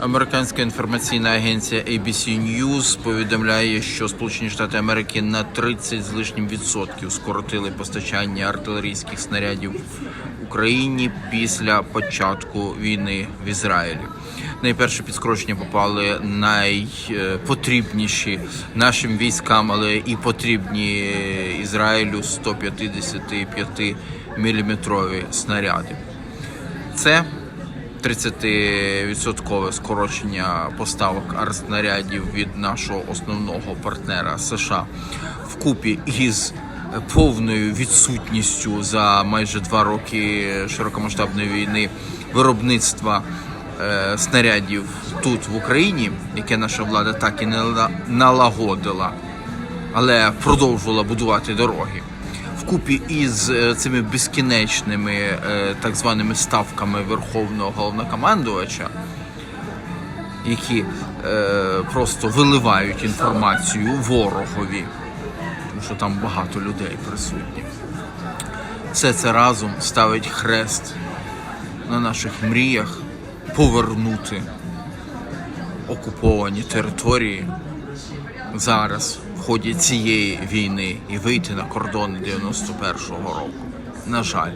Американська інформаційна агенція ABC News повідомляє, що Сполучені Штати Америки на 30 з лишнім відсотків скоротили постачання артилерійських снарядів Україні після початку війни в Ізраїлі. Найперше під скорочення попали найпотрібніші нашим військам, але і потрібні Ізраїлю 155 міліметрові снаряди. Це 30% скорочення поставок артснарядів від нашого основного партнера США. Вкупі із повною відсутністю за майже два роки широкомасштабної війни виробництва е, снарядів тут в Україні, яке наша влада так і не нала- налагодила, але продовжувала будувати дороги вкупі із е, цими безкінечними е, так званими ставками верховного головнокомандувача, які е, просто виливають інформацію ворогові, тому що там багато людей присутні. Все це разом ставить хрест на наших мріях повернути окуповані території зараз ході цієї війни і вийти на кордони 91-го року. На жаль.